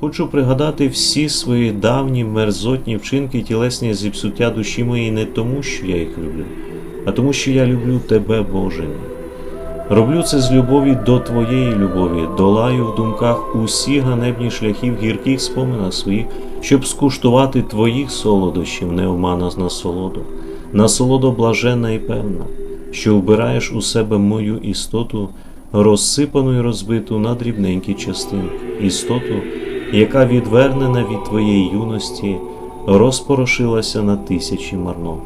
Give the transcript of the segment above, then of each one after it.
Хочу пригадати всі свої давні мерзотні вчинки тілесні зіпсуття душі моєї не тому, що я їх люблю, а тому, що я люблю тебе, Боже. Роблю це з любові до Твоєї любові, долаю в думках усі ганебні шляхи в гірких споминах своїх, щоб скуштувати Твоїх солодощів, неомана насолоду, насолоду блаженна і певна, що вбираєш у себе мою істоту, розсипану і розбиту на дрібненькі частинки, істоту, яка відвернена від Твоєї юності, розпорошилася на тисячі марнот.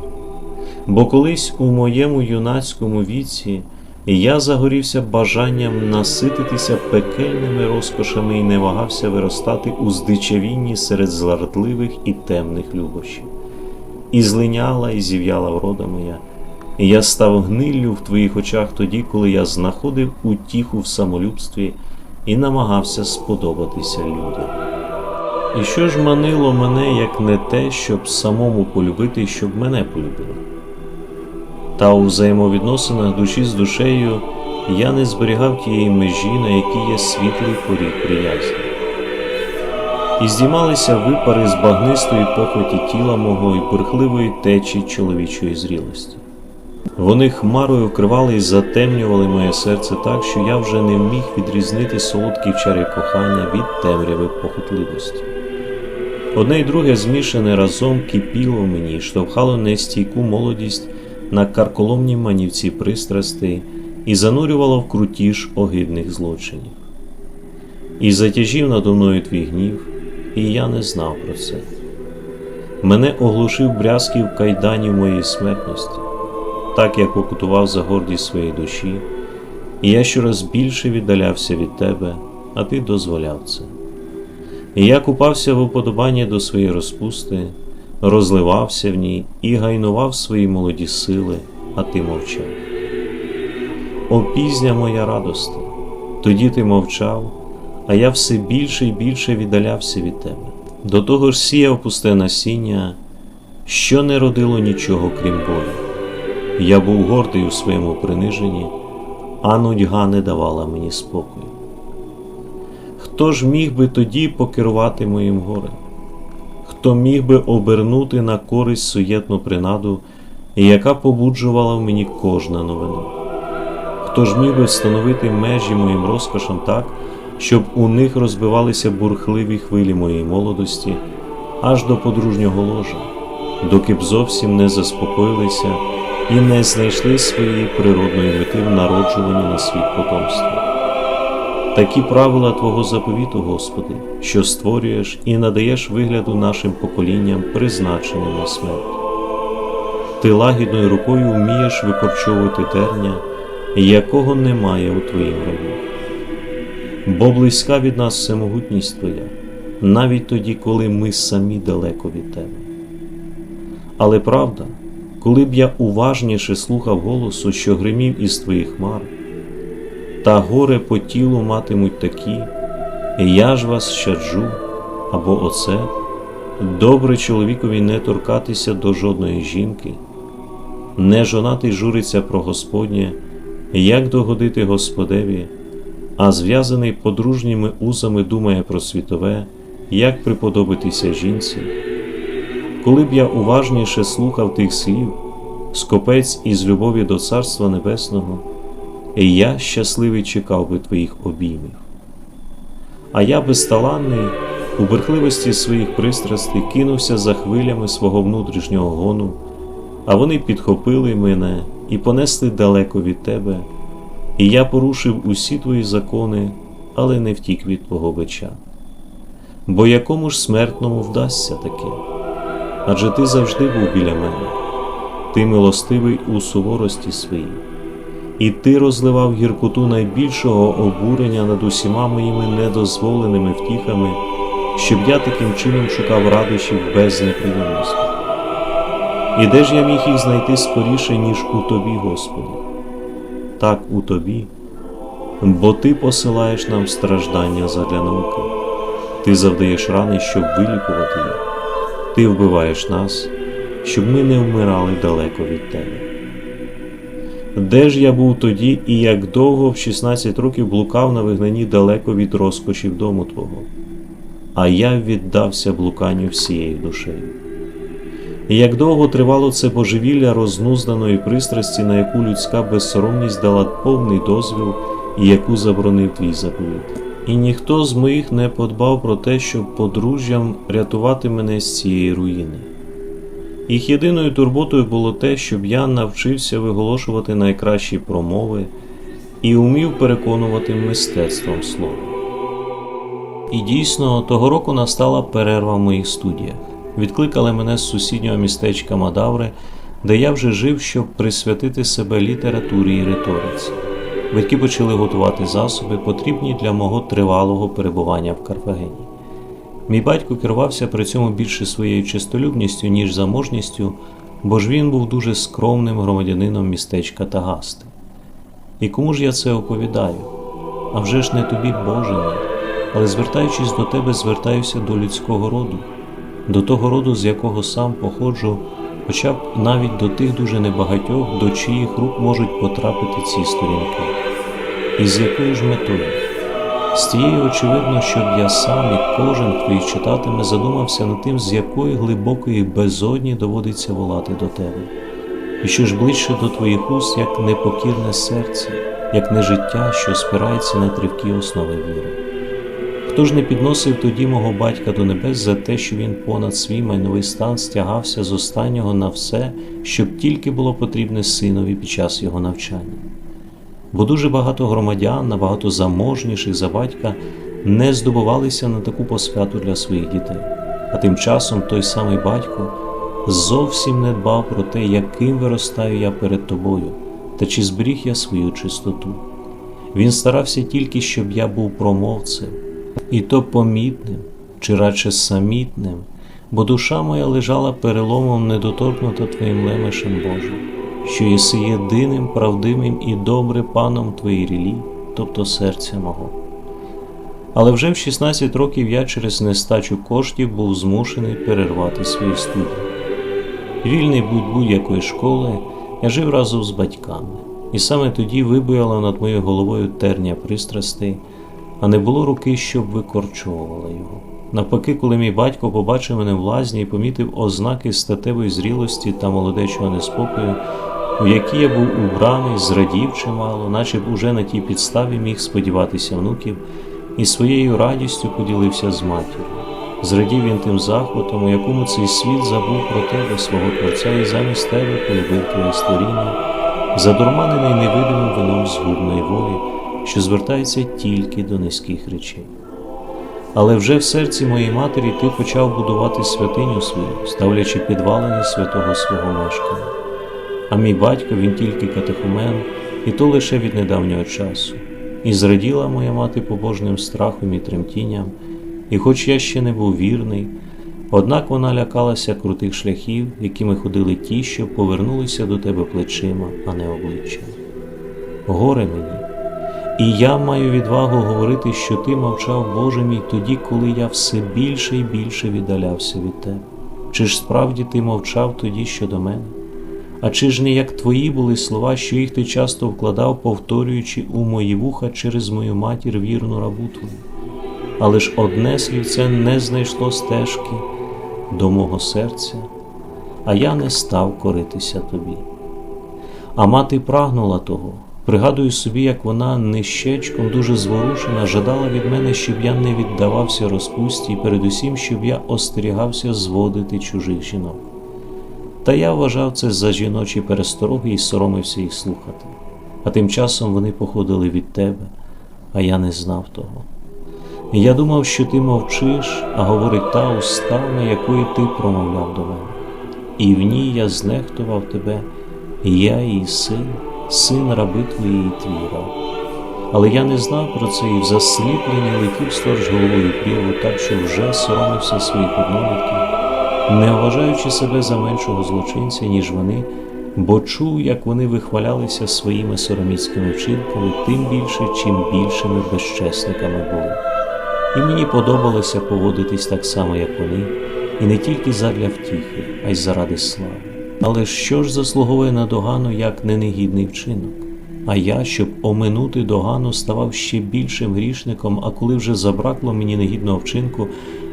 Бо колись у моєму юнацькому віці я загорівся бажанням насититися пекельними розкошами і не вагався виростати у здичавінні серед злартливих і темних любощів. І злиняла, і зів'яла врода моя, я став гниллю в твоїх очах тоді, коли я знаходив утіху в самолюбстві і намагався сподобатися людям. І що ж манило мене, як не те, щоб самому полюбити, щоб мене полюбили? Та у взаємовідносинах душі з душею я не зберігав тієї межі, на якій є світлий поріг приязні. І здіймалися випари з багнистої похоті тіла мого і бурхливої течі чоловічої зрілості. Вони хмарою вкривали і затемнювали моє серце так, що я вже не міг відрізнити солодкі чари кохання від темряви похотливості. Одне й друге змішане разом кипіло мені, штовхало нестійку молодість на карколомні манівці пристрастей і занурювало в крутіж огидних злочинів. І затяжів надо мною твій гнів, і я не знав про це. Мене оглушив брязків кайданів моєї смертності, так я покутував за гордість своєї душі, і я щораз більше віддалявся від тебе, а ти дозволяв це. І я купався в уподобанні до своєї розпусти, розливався в ній і гайнував свої молоді сили, а ти мовчав. О пізня моя радости, тоді ти мовчав, а я все більше і більше віддалявся від тебе. До того ж сіяв пусте насіння, що не родило нічого крім болю. Я був гордий у своєму приниженні, а нудьга не давала мені спокою. Хто ж міг би тоді покерувати моїм горем? Хто міг би обернути на користь суєтну принаду, яка побуджувала в мені кожна новина? Хто ж міг би встановити межі моїм розкошам так, щоб у них розбивалися бурхливі хвилі моєї молодості аж до подружнього ложа, доки б зовсім не заспокоїлися і не знайшли своєї природної мети в народжуванні на світ потомства? Такі правила Твого заповіту, Господи, що створюєш і надаєш вигляду нашим поколінням, призначеним на смерть. Ти лагідною рукою вмієш викорчовувати терня, якого немає у Твоїм раю. Бо близька від нас всемогутність Твоя, навіть тоді, коли ми самі далеко від Тебе. Але правда, коли б я уважніше слухав голосу, що гримів із Твоїх хмар, та горе по тілу матимуть такі, я ж вас щаджу, або оце, добре чоловікові не торкатися до жодної жінки, не жонатий журиться про Господнє, як догодити Господеві, а зв'язаний подружніми узами думає про світове, як приподобитися жінці. Коли б я уважніше слухав тих слів, скопець із любові до Царства Небесного і я щасливий чекав би твоїх обіймів. А я безталанний у брехливості своїх пристрастей кинувся за хвилями свого внутрішнього гону, а вони підхопили мене і понесли далеко від тебе, і я порушив усі твої закони, але не втік від твого бича. Бо якому ж смертному вдасться таке? Адже ти завжди був біля мене, ти милостивий у суворості своїй і ти розливав гіркоту найбільшого обурення над усіма моїми недозволеними втіхами, щоб я таким чином шукав радощів без неприємності. І де ж я міг їх знайти скоріше, ніж у тобі, Господи? Так у тобі, бо Ти посилаєш нам страждання задля науки, Ти завдаєш рани, щоб вилікувати їх, Ти вбиваєш нас, щоб ми не вмирали далеко від Тебе. Де ж я був тоді і як довго в 16 років блукав на вигнанні далеко від розкошів дому Твого? а я віддався блуканню всією душею. І як довго тривало це божевілля рознузданої пристрасті, на яку людська безсоромність дала повний дозвіл і яку заборонив твій заповіт. І ніхто з моїх не подбав про те, щоб подружжям рятувати мене з цієї руїни. Їх єдиною турботою було те, щоб я навчився виголошувати найкращі промови і умів переконувати мистецтвом слова. І дійсно, того року настала перерва в моїх студіях. Відкликали мене з сусіднього містечка Мадаври, де я вже жив, щоб присвятити себе літературі і риториці. Батьки почали готувати засоби, потрібні для мого тривалого перебування в Карфагені. Мій батько керувався при цьому більше своєю чистолюбністю, ніж заможністю, бо ж він був дуже скромним громадянином містечка Тагасти. І кому ж я це оповідаю? А вже ж не тобі, Боже але звертаючись до тебе, звертаюся до людського роду, до того роду, з якого сам походжу, хоча б навіть до тих дуже небагатьох, до чиїх рук можуть потрапити ці сторінки. І з якою ж метою? З тією очевидно, щоб я сам і кожен, хто їх читатиме, задумався над тим, з якої глибокої безодні доводиться волати до тебе, і що ж ближче до твоїх уст, як непокірне серце, як не життя, що спирається на тривкі основи віри. Хто ж не підносив тоді мого батька до небес за те, що він понад свій майновий стан стягався з останнього на все, щоб тільки було потрібне синові під час його навчання? Бо дуже багато громадян, набагато заможніших за батька, не здобувалися на таку посвяту для своїх дітей. А тим часом той самий батько зовсім не дбав про те, яким виростаю я перед тобою, та чи зберіг я свою чистоту. Він старався тільки, щоб я був промовцем, і то помітним, чи радше самітним, бо душа моя лежала переломом недоторкнута твоїм лемешем Божим що єси єдиним правдивим і добрим паном твоїй рілі, тобто серця мого. Але вже в 16 років я через нестачу коштів був змушений перервати свої студії. Вільний будь будь-якої школи, я жив разом з батьками, і саме тоді вибояла над моєю головою терня пристрастей, а не було руки, щоб викорчовувала його. Навпаки, коли мій батько побачив мене в лазні і помітив ознаки статевої зрілості та молодечого неспокою, у які я був убраний, зрадів чимало, наче б уже на тій підставі міг сподіватися внуків, і своєю радістю поділився з матір'ю. Зрадів він тим захватом, у якому цей світ забув про тебе, свого Творця, і замість тебе полюбив твоє створіння, задурманений невидимим вином згубної волі, що звертається тільки до низьких речей. Але вже в серці моєї матері ти почав будувати святиню свою, ставлячи підвалини святого свого мешкання. А мій батько він тільки катехумен, і то лише від недавнього часу. І зраділа моя мати побожним страхом і тремтінням, і хоч я ще не був вірний, однак вона лякалася крутих шляхів, якими ходили ті, що повернулися до тебе плечима, а не обличчям. Горе мені, і я маю відвагу говорити, що ти мовчав, Боже мій, тоді, коли я все більше і більше віддалявся від тебе. Чи ж справді ти мовчав тоді щодо мене? А чи ж не як твої були слова, що їх ти часто вкладав, повторюючи у мої вуха через мою матір вірну рабу? Але ж одне слівце не знайшло стежки до мого серця, а я не став коритися тобі. А мати прагнула того. Пригадую собі, як вона нищечком, дуже зворушена, жадала від мене, щоб я не віддавався розпусті, і передусім, щоб я остерігався зводити чужих жінок. Та я вважав це за жіночі перестороги і соромився їх слухати. А тим часом вони походили від тебе, а я не знав того. Я думав, що ти мовчиш, а говорить та устами, якою ти промовляв до мене. І в ній я знехтував тебе, я її син, син раби твоєї твій раб. Але я не знав про це і в засліпленні летів сторож головою прірву, так що вже соромився своїх однолітків не вважаючи себе за меншого злочинця, ніж вони, бо чув, як вони вихвалялися своїми сороміцькими вчинками, тим більше, чим більшими безчесниками були. І мені подобалося поводитись так само, як вони, і не тільки задля втіхи, а й заради слави. Але що ж заслуговує на догану як ненегідний вчинок? А я, щоб оминути догану, ставав ще більшим грішником, а коли вже забракло мені негідного вчинку,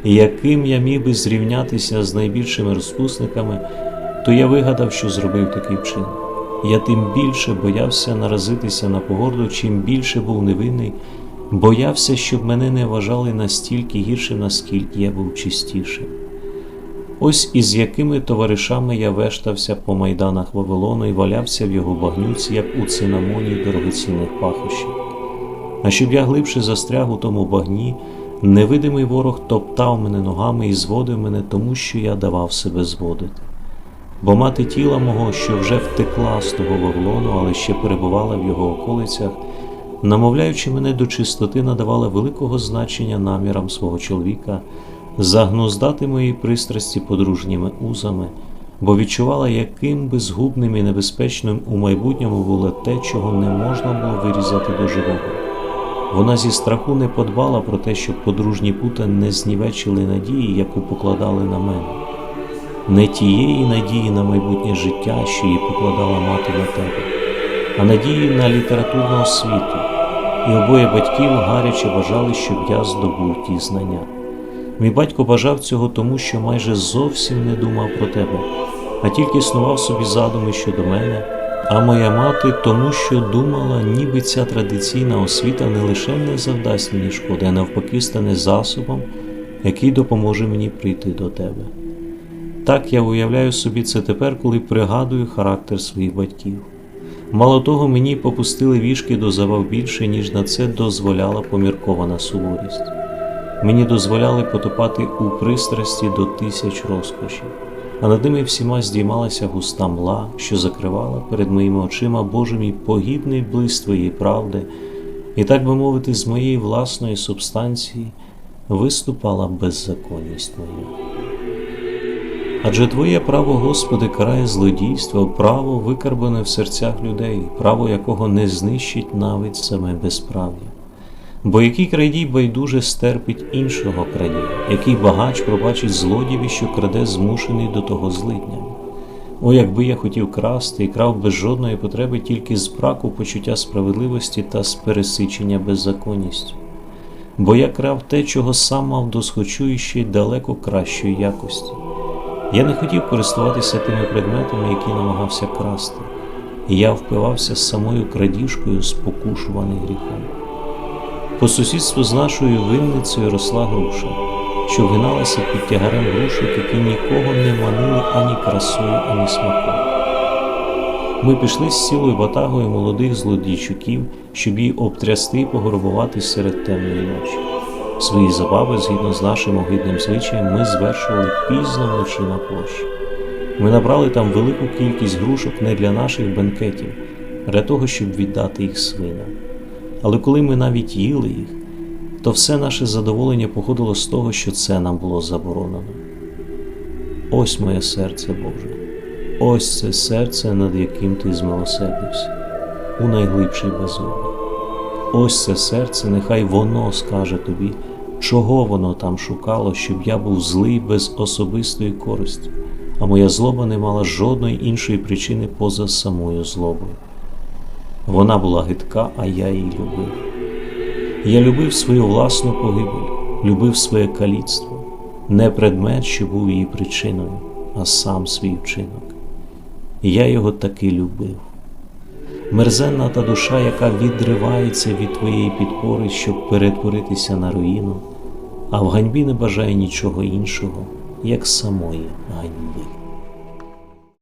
яким я міг би зрівнятися з найбільшими розпусниками, то я вигадав, що зробив такий вчин. Я тим більше боявся наразитися на погорду, чим більше був невинний, боявся, щоб мене не вважали настільки гіршим, наскільки я був чистішим. Ось із якими товаришами я вештався по майданах Вавилону і валявся в його багнюці, як у цинамоні дорогоцінних пахощів. А щоб я глибше застряг у тому багні, невидимий ворог топтав мене ногами і зводив мене, тому що я давав себе зводити. Бо мати тіла мого, що вже втекла з того Вавилону, але ще перебувала в його околицях, намовляючи мене до чистоти, надавала великого значення намірам свого чоловіка, загнуздати мої пристрасті подружніми узами, бо відчувала, яким би згубним і небезпечним у майбутньому було те, чого не можна було вирізати до живого. Вона зі страху не подбала про те, щоб подружні пута не знівечили надії, яку покладали на мене, не тієї надії на майбутнє життя, що її покладала мати на тебе, а надії на літературну освіту, і обоє батьків гаряче бажали, щоб я здобув ті знання. Мій батько бажав цього тому, що майже зовсім не думав про тебе, а тільки снував собі задуми щодо мене, а моя мати тому, що думала, ніби ця традиційна освіта не лише не завдасть мені шкоди, а навпаки стане засобом, який допоможе мені прийти до тебе. Так я уявляю собі це тепер, коли пригадую характер своїх батьків. Мало того, мені попустили вішки до завав більше, ніж на це дозволяла поміркована суворість. Мені дозволяли потопати у пристрасті до тисяч розкошів, а над ними всіма здіймалася густа мла, що закривала перед моїми очима Боже мій погідний блиск твоєї правди, і, так би мовити, з моєї власної субстанції виступала беззаконність твоя. Адже Твоє право, Господи, карає злодійство, право викарбане в серцях людей, право якого не знищить навіть саме безправ'я. Бо який крадій байдуже стерпить іншого крадія, який багач пробачить злодіві, що краде змушений до того злидням. О, якби я хотів красти і крав без жодної потреби тільки з браку почуття справедливості та з пересичення беззаконністю. Бо я крав те, чого сам мав досхочу і ще й далеко кращої якості. Я не хотів користуватися тими предметами, які намагався красти, і я впивався самою крадіжкою, спокушуваний гріхом. По сусідству з нашою винницею росла груша, що вгиналася під тягарем грушок, які нікого не манили ані красою, ані смаком. Ми пішли з цілою ватагою молодих злодійчуків, щоб її обтрясти і пограбувати серед темної ночі. Свої забави, згідно з нашим огидним звичаєм, ми звершували пізно вночі на площі. Ми набрали там велику кількість грушок не для наших бенкетів, а для того, щоб віддати їх свиням. Але коли ми навіть їли їх, то все наше задоволення походило з того, що це нам було заборонено. Ось моє серце Боже, ось це серце, над яким ти змилосердився, у найглибшій безодні. Ось це серце, нехай воно скаже тобі, чого воно там шукало, щоб я був злий без особистої користі, а моя злоба не мала жодної іншої причини поза самою злобою. Вона була гидка, а я її любив. Я любив свою власну погибель, любив своє каліцтво, не предмет, що був її причиною, а сам свій вчинок. Я його таки любив. Мерзенна та душа, яка відривається від твоєї підпори, щоб перетворитися на руїну, а в ганьбі не бажає нічого іншого, як самої ганьби.